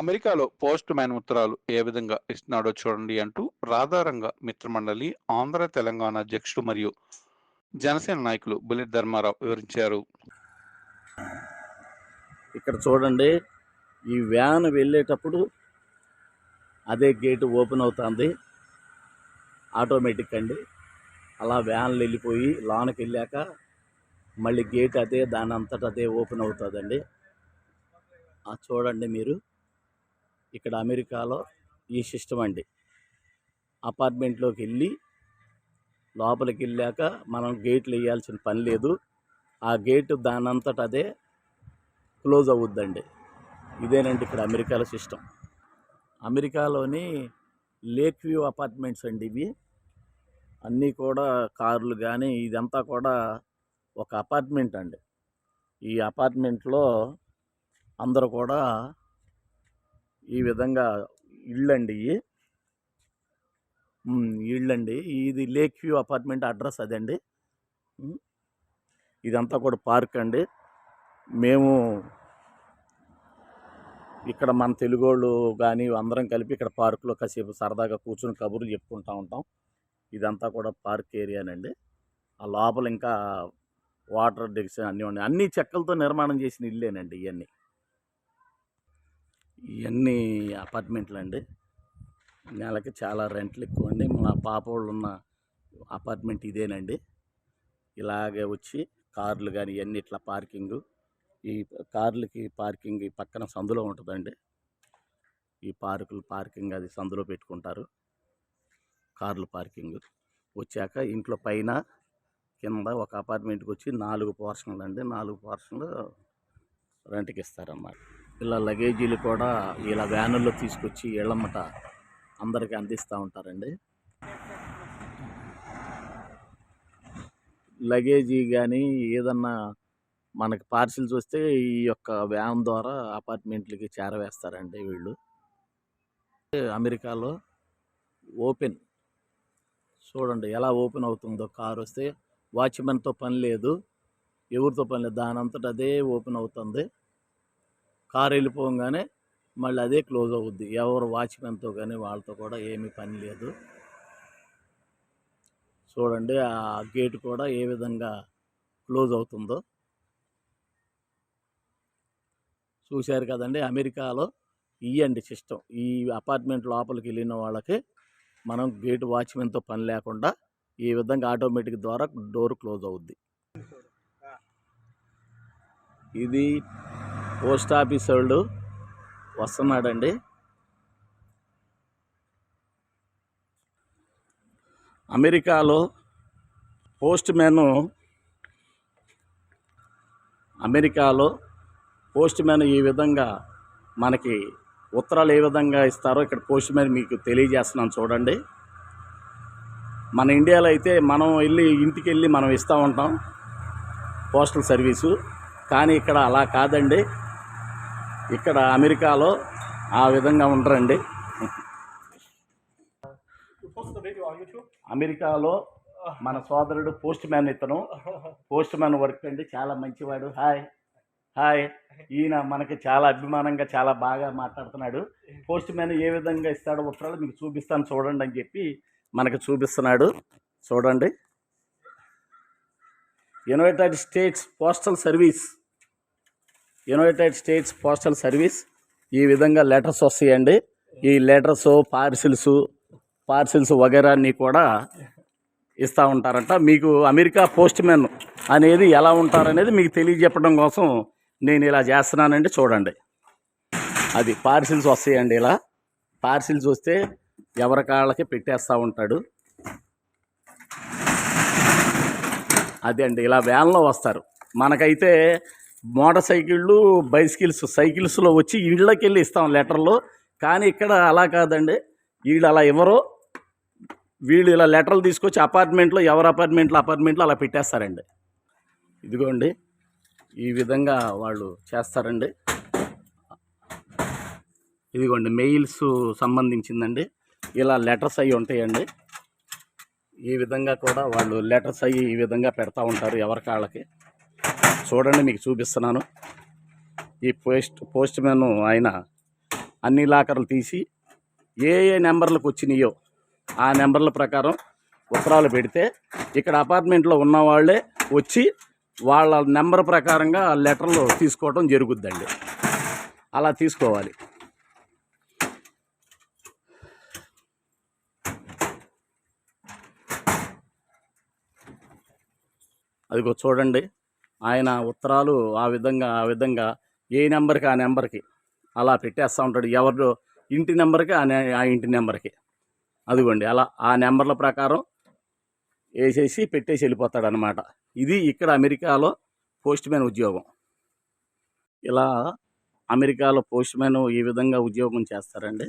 అమెరికాలో post man ఉత్తరాలు ఏ విధంగా ఇస్తున్నాడో చూడండి అంటూ రాధారంగ మిత్రమండలి ఆంధ్ర తెలంగాణ అధ్యక్షుడు మరియు జనసేన నాయకులు బుల్లెట్ ధర్మారావు వివరించారు. ఇక్కడ చూడండి ఈ వ్యాన్ వెళ్ళేటప్పుడు అదే గేటు ఓపెన్ అవుతుంది. ఆటోమేటిక్ అండి. అలా వ్యాన్లు వెళ్ళిపోయి లోనకి వెళ్ళాక మళ్ళీ గేట్ అదే దాని అంతటా అదే ఓపెన్ అవుతుందండి. చూడండి మీరు. ఇక్కడ అమెరికాలో ఈ సిస్టమ్ అండి. అపార్ట్మెంట్లోకి వెళ్ళి లోపలికి వెళ్ళాక మనం గేట్లు వేయాల్సిన పని లేదు. ఆ గేటు దానంతట అదే క్లోజ్ అవుద్దండి. ఇదేనండి ఇక్కడ అమెరికాలో సిస్టమ్. అమెరికాలోని లేక్ వ్యూ అపార్ట్మెంట్స్ అండి ఇవి. అన్నీ కూడా కార్లు కానీ ఇదంతా కూడా ఒక అపార్ట్మెంట్ అండి. ఈ అపార్ట్మెంట్లో అందరూ కూడా ఈ విధంగా ఇళ్ళండి. ఇళ్ళండి. ఇది లేక్ వ్యూ అపార్ట్మెంట్ అడ్రస్ అదండి. ఇదంతా కూడా పార్క్ అండి. మేము ఇక్కడ మన తెలుగోళ్ళు కానీ అందరం కలిపి ఇక్కడ పార్కులో కాసేపు సరదాగా కూర్చుని కబుర్లు చెప్పుకుంటూ ఉంటాం. ఇదంతా కూడా పార్క్ ఏరియానండి. ఆ లోపల ఇంకా వాటర్ డెక్స్ అన్నీ ఉన్నాయి. అన్ని చెక్కలతో నిర్మాణం చేసిన ఇల్లేనండి ఇవన్నీ ఇవన్నీ అపార్ట్మెంట్లు అండి నెలకి చాలా రెంట్లు ఎక్కువ అండి మా పాప వాళ్ళు ఉన్న అపార్ట్మెంట్ ఇదేనండి. ఇలాగే వచ్చి కార్లు కానీ ఇవన్నీ ఇట్లా పార్కింగు. ఈ కార్లకి పార్కింగ్ ఈ పక్కన సందులో ఉంటుందండి. ఈ పార్కులు పార్కింగ్ అది సందులో పెట్టుకుంటారు. కార్లు పార్కింగ్. వచ్చాక ఇంట్లో పైన కింద ఒక అపార్ట్మెంట్కి వచ్చి నాలుగు పోర్షన్లు అండి నాలుగు పోర్షన్లు రెంట్కి ఇస్తారన్నమాట ఇలా లగేజీలు కూడా ఇలా వ్యానుల్లో తీసుకొచ్చి ఇళ్ళమ్మట అందరికీ అందిస్తూ ఉంటారండి. లగేజీ కానీ ఏదన్నా మనకి పార్సిల్స్ వస్తే ఈ యొక్క వ్యాన్ ద్వారా అపార్ట్మెంట్లకి చేరవేస్తారండి వీళ్ళు. అమెరికాలో ఓపెన్. చూడండి ఎలా ఓపెన్ అవుతుందో కారు వస్తే వాచ్మెన్తో పని లేదు ఎవరితో పని లేదు దాని అదే ఓపెన్ అవుతుంది. కారు వెళ్ళిపోగానే మళ్ళీ అదే క్లోజ్ అవుద్ది. ఎవరు వాచ్మెన్తో కానీ వాళ్ళతో కూడా ఏమీ పని లేదు. చూడండి ఆ గేట్ కూడా ఏ విధంగా క్లోజ్ అవుతుందో. చూశారు కదండి అమెరికాలో ఇవ్వండి సిస్టమ్ ఈ అపార్ట్మెంట్ లోపలికి వెళ్ళిన వాళ్ళకి మనం గేట్ వాచ్మెన్తో పని లేకుండా ఈ విధంగా ఆటోమేటిక్ ద్వారా డోర్ క్లోజ్ అవుద్ది. ఇది పోస్ట్ ఆఫీస్ వాళ్ళు వస్తున్నాడండి. అమెరికాలో పోస్ట్ మ్యాన్ అమెరికాలో పోస్ట్ మ్యాన్ ఈ విధంగా మనకి ఉత్తరాలు ఏ విధంగా ఇస్తారో ఇక్కడ పోస్ట్ మ్యాన్ మీకు తెలియజేస్తున్నాను చూడండి. మన ఇండియాలో అయితే మనం వెళ్ళి ఇంటికి వెళ్ళి మనం ఇస్తూ ఉంటాం పోస్టల్ సర్వీసు. కానీ ఇక్కడ అలా కాదండి. ఇక్కడ అమెరికాలో ఆ విధంగా ఉండరండి. అమెరికాలో మన సోదరుడు పోస్ట్ మ్యాన్ ఇతను. పోస్ట్ మ్యాన్ వర్క్ అండి చాలా మంచివాడు. హాయ్. హాయ్. ఈయన మనకి చాలా అభిమానంగా చాలా బాగా మాట్లాడుతున్నాడు. పోస్ట్ మ్యాన్ ఏ విధంగా ఇస్తాడో ఉత్తరాలు మీకు చూపిస్తాను చూడండి అని చెప్పి మనకి చూపిస్తున్నాడు. చూడండి. United States postal service. United States postal service ఈ విధంగా లెటర్స్ వస్తాయండి. ఈ లెటర్స్ పార్సిల్స్ పార్సిల్స్ వగేరాన్ని కూడా ఇస్తూ ఉంటారంట. మీకు అమెరికా పోస్ట్ మ్యాన్ అనేది ఎలా ఉంటారనేది మీకు తెలియజెప్పడం కోసం నేను ఇలా చేస్తున్నానండి. చూడండి. అది పార్సిల్స్ వస్తాయండి ఇలా. పార్సిల్స్ వస్తే ఎవరి కాళ్ళకి పెట్టేస్తూ ఉంటాడు. అదే అండి ఇలా వ్యాన్లో వస్తారు. మనకైతే మోటార్ సైకిళ్ళు బైసికిల్స్ సైకిల్స్లో వచ్చి ఇళ్ళకి వెళ్ళి ఇస్తాం లెటర్లు. కానీ ఇక్కడ అలా కాదండి. వీళ్ళు అలా ఇవ్వరు వీళ్ళు ఇలా లెటర్లు తీసుకొచ్చి అపార్ట్మెంట్లో ఎవరి అపార్ట్మెంట్లో అపార్ట్మెంట్లో అలా పెట్టేస్తారండి. ఇదిగోండి ఈ విధంగా వాళ్ళు చేస్తారండి. ఇదిగోండి మెయిల్స్ సంబంధించిందండి. ఇలా లెటర్స్ అవి ఉంటాయండి. ఈ విధంగా కూడా వాళ్ళు లెటర్స్ అవి ఈ విధంగా పెడతా ఉంటారు ఎవరి కాళ్ళకి. చూడండి మీకు చూపిస్తున్నాను. ఈ పోస్ట్ పోస్ట్ మ్యాన్ ఆయన అన్ని లాకర్లు తీసి ఏ ఏ నెంబర్లకు వచ్చినాయో ఆ నెంబర్ల ప్రకారం ఉత్తరాలు పెడితే ఇక్కడ అపార్ట్మెంట్లో ఉన్న వాళ్ళే వచ్చి వాళ్ళ నెంబర్ ప్రకారంగా లెటర్లు తీసుకోవడం జరుగుద్దండి. అలా తీసుకోవాలి. అదిగో చూడండి. ఆయన ఉత్తరాలు ఆ విధంగా ఆ విధంగా ఏ నెంబర్కి ఆ నెంబర్కి అలా పెట్టేస్తూ ఉంటాడు. ఎవరు ఇంటి నెంబర్కి ఆ నె- ఆ ఇంటి నెంబర్కి. అదిగోండి అలా ఆ నెంబర్ల ప్రకారం వేసేసి పెట్టేసి వెళ్ళిపోతాడు అనమాట ఇది ఇక్కడ అమెరికాలో పోస్ట్ మ్యాన్ ఉద్యోగం. ఇలా అమెరికాలో పోస్ట్ మ్యాన్ ఈ విధంగా ఉద్యోగం చేస్తారండి.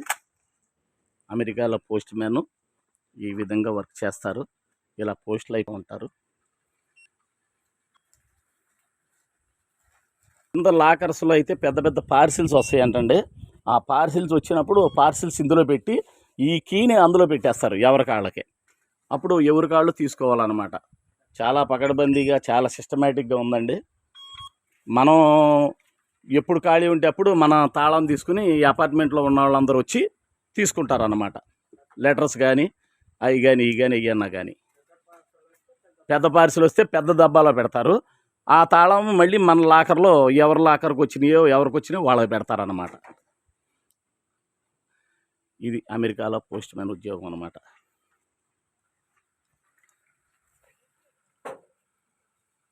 అమెరికాలో పోస్ట్ మ్యాన్ ఈ విధంగా వర్క్ చేస్తారు. ఇలా పోస్టులు అయిపోయి ఉంటారు. కింద లాకర్స్లో అయితే పెద్ద పెద్ద పార్సిల్స్ వస్తాయంటండి. ఆ పార్సిల్స్ వచ్చినప్పుడు పార్సిల్స్ ఇందులో పెట్టి ఈ కీని అందులో పెట్టేస్తారు ఎవరి కాళ్ళకి. అప్పుడు ఎవరి కాళ్ళు తీసుకోవాలన్నమాట. చాలా పకడ్బందీగా చాలా సిస్టమేటిక్గా ఉందండి. మనం ఎప్పుడు ఖాళీ ఉంటే అప్పుడు మన తాళం తీసుకుని ఈ అపార్ట్మెంట్లో ఉన్న వాళ్ళందరూ వచ్చి తీసుకుంటారన్నమాట. లెటర్స్ కానీ అవి కానీ ఇవి కానీ ఇవి అన్నా కానీ పెద్ద పార్సిల్ వస్తే పెద్ద డబ్బాలో పెడతారు. ఆ తాళం మళ్ళీ మన లాకర్లో ఎవరి లాకర్కి వచ్చినాయో ఎవరికి వచ్చినాయో వాళ్ళకి పెడతారన్నమాట. ఇది అమెరికాలో పోస్ట్ మ్యాన్ ఉద్యోగం అనమాట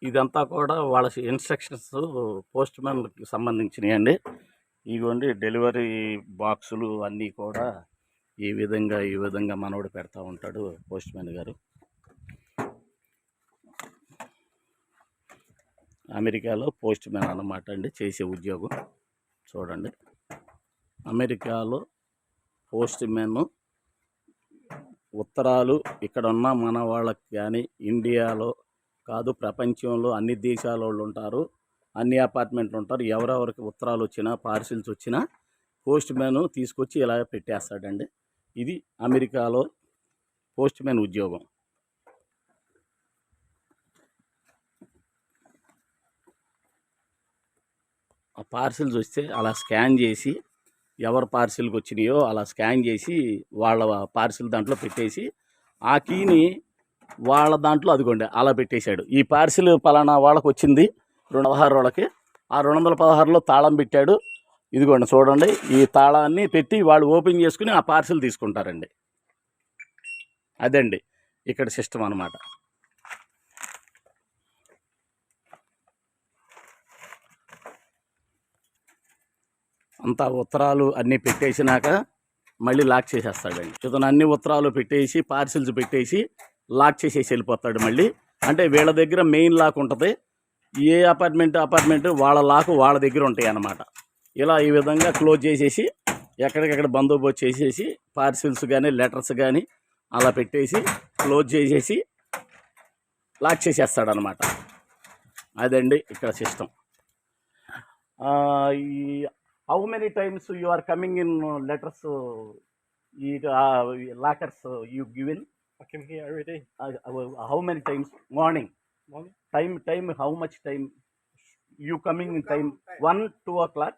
ఇదంతా కూడా వాళ్ళ ఇన్స్ట్రక్షన్స్ పోస్ట్ మ్యాన్కి సంబంధించినవి అండి ఇదిగోండి డెలివరీ బాక్సులు అన్నీ కూడా ఈ విధంగా ఈ విధంగా మనవడు పెడతా ఉంటాడు పోస్ట్ మ్యాన్ గారు. అమెరికాలో పోస్ట్ మ్యాన్ అన్నమాట అండి చేసే ఉద్యోగం. చూడండి. అమెరికాలో పోస్ట్ మ్యాన్ ఉత్తరాలు ఇక్కడ ఉన్న మన వాళ్ళకి కానీ ఇండియాలో కాదు ప్రపంచంలో అన్ని దేశాల వాళ్ళు ఉంటారు. అన్ని అపార్ట్మెంట్లు ఉంటారు. ఎవరెవరికి ఉత్తరాలు వచ్చినా పార్సిల్స్ వచ్చినా పోస్ట్ మ్యాన్ తీసుకొచ్చి ఇలా పెట్టేస్తాడండి. ఇది అమెరికాలో పోస్ట్ మ్యాన్ ఉద్యోగం. ఆ పార్సిల్స్ వస్తే అలా స్కాన్ చేసి ఎవరు పార్సిల్కి వచ్చినాయో అలా స్కాన్ చేసి వాళ్ళ పార్సిల్ దాంట్లో పెట్టేసి ఆ కీని వాళ్ళ దాంట్లో అదిగోండి అలా పెట్టేశాడు. ఈ పార్సిల్ పలానా వాళ్ళకి వచ్చింది రెండు పదహారు వాళ్ళకి. ఆ రెండు వందల పదహారులో తాళం పెట్టాడు. ఇదిగోండి చూడండి ఈ తాళాన్ని పెట్టి వాళ్ళు ఓపెన్ చేసుకుని ఆ పార్సిల్ తీసుకుంటారండి. అదండి ఇక్కడ సిస్టమ్ అన్నమాట. అంతా ఉత్తరాలు అన్నీ పెట్టేసినాక మళ్ళీ లాక్ చేసేస్తాడండి. ఇతను అన్ని ఉత్తరాలు పెట్టేసి పార్సిల్స్ పెట్టేసి లాక్ చేసేసి వెళ్ళిపోతాడు మళ్ళీ. అంటే వీళ్ళ దగ్గర మెయిన్ లాక్ ఉంటుంది. ఏ అపార్ట్మెంట్ అపార్ట్మెంట్ వాళ్ళ లాక్ వాళ్ళ దగ్గర ఉంటాయి అన్నమాట. ఇలా ఈ విధంగా క్లోజ్ చేసేసి ఎక్కడికక్కడ బందోబస్తు చేసేసి పార్సిల్స్ కానీ లెటర్స్ కానీ అలా పెట్టేసి క్లోజ్ చేసేసి లాక్ చేసేస్తాడనమాట అదండి ఇక్కడ system. How many times you are coming in letters ಈಗ lockers you given I come here every day. Uh, uh, how many times? Morning. Morning. Time, time. How much time? You coming in time? One, two o'clock.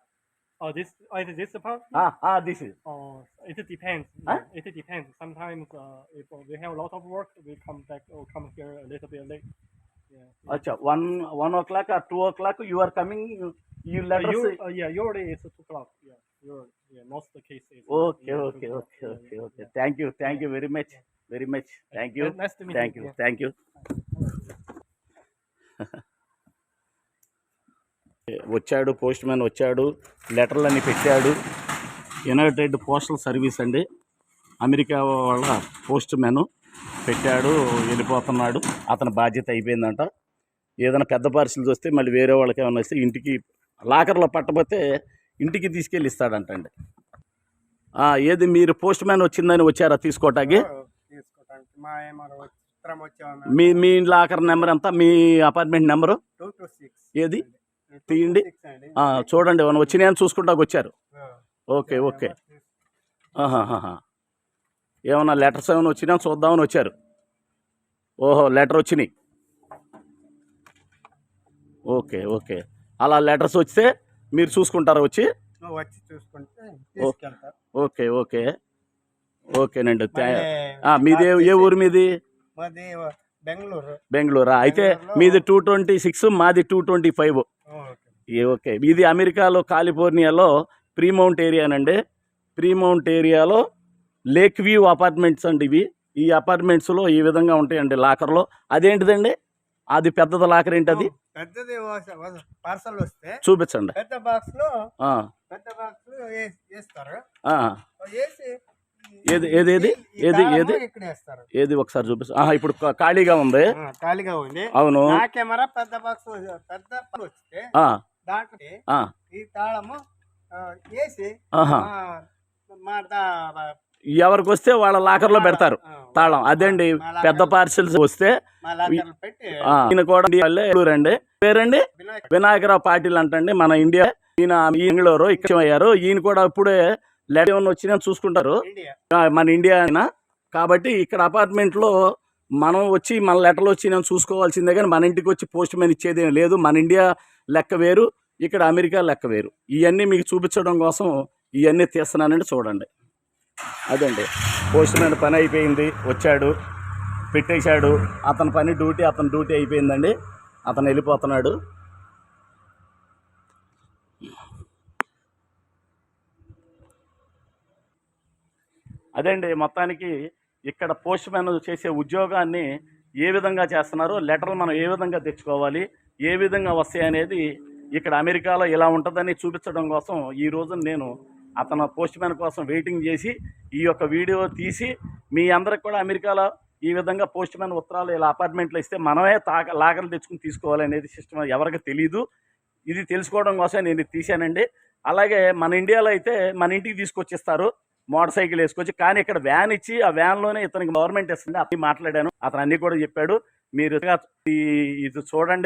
Oh, this oh, either this part. Ah, ah, this is. Oh, it depends. It depends. Sometimes, uh, if we have a lot of work, we come back or come here a little bit late. అచ్చా one one o'clock or two o'clock you are coming you Uh, letters you, uh, yeah, usually it's two o'clock. Yeah, usually, yeah, most of the cases. Okay yeah, okay. Okay Yeah, okay okay. Thank you thank you very much very much thank you Nice to meet thank you. You Yeah. Thank you వచ్చాడు postman వచ్చాడు లెటర్లన్నీ పెట్టాడు United postal service అండి America వాళ్ళ postman పెట్టాడు వెళ్ళిపోతున్నాడు. అతని బాధ్యత అయిపోయిందంట. ఏదైనా పెద్ద పార్సిల్స్ వస్తే మళ్ళీ వేరే వాళ్ళకి ఏమైనా వస్తే ఇంటికి లాకర్లో పట్టబోతే ఇంటికి తీసుకెళ్ళి ఇస్తాడంటండి ఏది మీరు పోస్ట్ మ్యాన్ వచ్చిందని వచ్చారా తీసుకోవటానికి మా మీ లాకర్ నెంబర్ ఎంత? మీ అపార్ట్మెంట్ నెంబరు? ఏది? తీయండి. చూడండి ఏమైనా వచ్చినాయని చూసుకుంటాకు వచ్చారు. Okay okay. ఆహాహాహా. ఏమన్నా లెటర్స్ ఏమైనా వచ్చినా చూద్దామని వచ్చారు. ఓహో లెటర్ వచ్చినాయి. Okay okay. అలా లెటర్స్ వస్తే మీరు చూసుకుంటారా వచ్చి? వచ్చి చూసుకుంటే ఓకే ఓకే. ఓకేనండి. మీది ఏ- ఊరు మీది? బెంగళూరు. బెంగళూరా? అయితే మీది టూ ట్వంటీ సిక్స్ మాది two twenty five. Okay. Okay. ఇది అమెరికాలో కాలిఫోర్నియాలో ప్రీమౌంట్ ఏరియానండి. ప్రీమౌంట్ ఏరియాలో లేక్ వ్యూ అపార్ట్మెంట్స్ అండి ఇవి. ఈ అపార్ట్మెంట్స్లో ఈ విధంగా ఉంటాయండి లాకర్లో. అదేంటిదండి? అది పెద్దది లాకర్ ఏంటి అది పెద్దది పార్సల్ వస్తే చూపించండి. పెద్ద బాక్స్లో పెద్ద బాక్స్ వేస్తారు వేసి ఏది ఏది ఏది? ఏది ఏది? ఏది ఒకసారి చూపిస్తా. ఇప్పుడు ఖాళీగా ఉంది. ఖాళీగా ఉంది. అవును. కెమెరా పెద్ద బాక్స్ పెద్ద వస్తే దాంట్లో ఈ తాళము వేసి. మా- ఎవరికి వస్తే వాళ్ళ లాకర్లో పెడతారు. తాళం. అదండి పెద్ద పార్సిల్స్ వస్తే ఈయన కూడా ఊరండి పేరండి? వినాయక. వినాయకరావు పాటిల్ అంటండి మన ఇండియా. ఈయన బెంగళూరు ఇక్కడ అయ్యారు. ఈయన కూడా ఇప్పుడే లెటర్ ఏమన్నా వచ్చినా చూసుకుంటారు. మన ఇండియా ఆయన కాబట్టి ఇక్కడ అపార్ట్మెంట్లో మనం వచ్చి మన లెటర్లు వచ్చి నేను చూసుకోవాల్సిందే కానీ మన ఇంటికి వచ్చి పోస్ట్ మ్యాన్ ఇచ్చేది ఏం లేదు. మన ఇండియా లెక్క వేరు ఇక్కడ అమెరికా లెక్క వేరు. ఇవన్నీ మీకు చూపించడం కోసం ఇవన్నీ తీస్తున్నానండి చూడండి. అదండి. పోస్ట్ మ్యాన్ పని అయిపోయింది. వచ్చాడు. పెట్టేశాడు. అతని పని డ్యూటీ అతని డ్యూటీ అయిపోయిందండి. అతను వెళ్ళిపోతున్నాడు. అదండి మొత్తానికి ఇక్కడ పోస్ట్ మ్యాన్ చేసే ఉద్యోగాన్ని ఏ విధంగా చేస్తున్నారు లెటర్లు మనం ఏ విధంగా తెచ్చుకోవాలి ఏ విధంగా వస్తాయి అనేది ఇక్కడ అమెరికాలో ఇలా ఉంటుందని చూపించడం కోసం ఈ రోజు నేను అతను పోస్ట్ మ్యాన్ కోసం వెయిటింగ్ చేసి ఈ యొక్క వీడియో తీసి మీ అందరికి కూడా అమెరికాలో ఈ విధంగా పోస్ట్ మ్యాన్ ఉత్తరాలు ఇలా అపార్ట్మెంట్లో ఇస్తే మనమే తాక లాగలు తెచ్చుకుని తీసుకోవాలి అనేది సిస్టమ్ ఎవరికి తెలియదు ఇది తెలుసుకోవడం కోసం నేను తీశానండి. అలాగే మన ఇండియాలో అయితే మన ఇంటికి తీసుకొచ్చిస్తారు. మోటార్ సైకిల్ వేసుకొచ్చి కానీ ఇక్కడ వ్యాన్ ఇచ్చి ఆ వ్యాన్లోనే ఇతనికి గవర్నమెంట్ ఇస్తుంది అతని మాట్లాడాను. అతను అన్ని కూడా చెప్పాడు. మీరు ఈ- ఇది చూడండి.